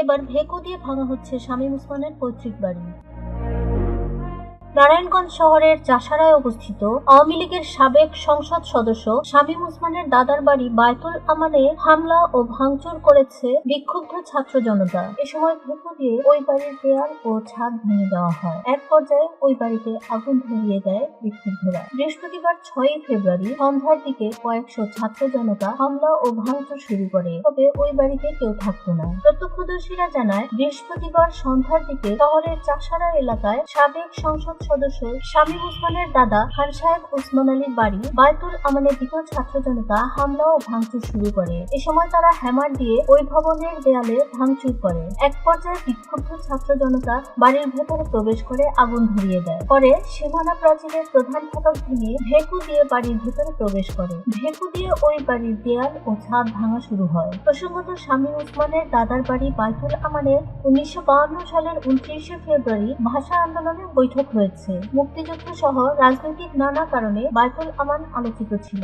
এবার ভেকু দিয়ে ভাঙা হচ্ছে শামীম উসমানের পৈতৃক বাড়ি। নারায়ণগঞ্জ শহরের চাষারায় অবস্থিত আওয়ামী লীগের সাবেক সংসদ সদস্য শামীম উসমানের দাদার বাড়ি বায়তুল আমানে হামলা ও ভাঙচুর করেছে বিক্ষুব্ধ ছাত্র জনতা। এ সময় ভেকু দিয়ে ওই বাড়ির দেয়াল ও ছাদ ভেঙে দেওয়া হয়। এক পর্যায়ে ওই বাড়িতে আগুন ধরিয়ে দেয় বিক্ষুব্ধরা। বৃহস্পতিবার ছয়ই ফেব্রুয়ারি সন্ধ্যার দিকে কয়েকশো ছাত্র জনতা হামলা ও ভাঙচুর শুরু করে। তবে ওই বাড়িতে কেউ থাকতো না। প্রত্যক্ষদর্শীরা জানায়, বৃহস্পতিবার সন্ধ্যার দিকে শহরের চাষারা এলাকায় সাবেক সংসদ সদস্য শামীম উসমানের দাদা খান সাহেব উসমান আলীর বাড়ি বায়তুল আমানের দিকেও ছাত্র জনতা হামলা ও ভাঙচুর শুরু করে। এ সময় তারা হ্যামার দিয়ে ওই ভবনের দেয়ালে ভাঙচুর করে। এক পর্যায়ে বিক্ষুব্ধ ছাত্র জনতা বাড়ির ভেতরে প্রবেশ করে আগুন ধরিয়ে দেয়। পরে সীমানা প্রাচীরের প্রধান ফটক ভেঙে ভেকু দিয়ে বাড়ির ভেতরে প্রবেশ করে। ভেকু দিয়ে ওই বাড়ির দেয়াল ও ছাদ ভাঙা শুরু হয়। প্রসঙ্গত শামীম উসমানের দাদার বাড়ি বাইতুল আমানের উনিশশো সালের উনত্রিশে ফেব্রুয়ারি ভাষা আন্দোলনের বৈঠক হয়েছে মুক্তিযুদ্ধ সহ রাজনৈতিক নানা কারণে বাইতুল আমান আলোচিত ছিল।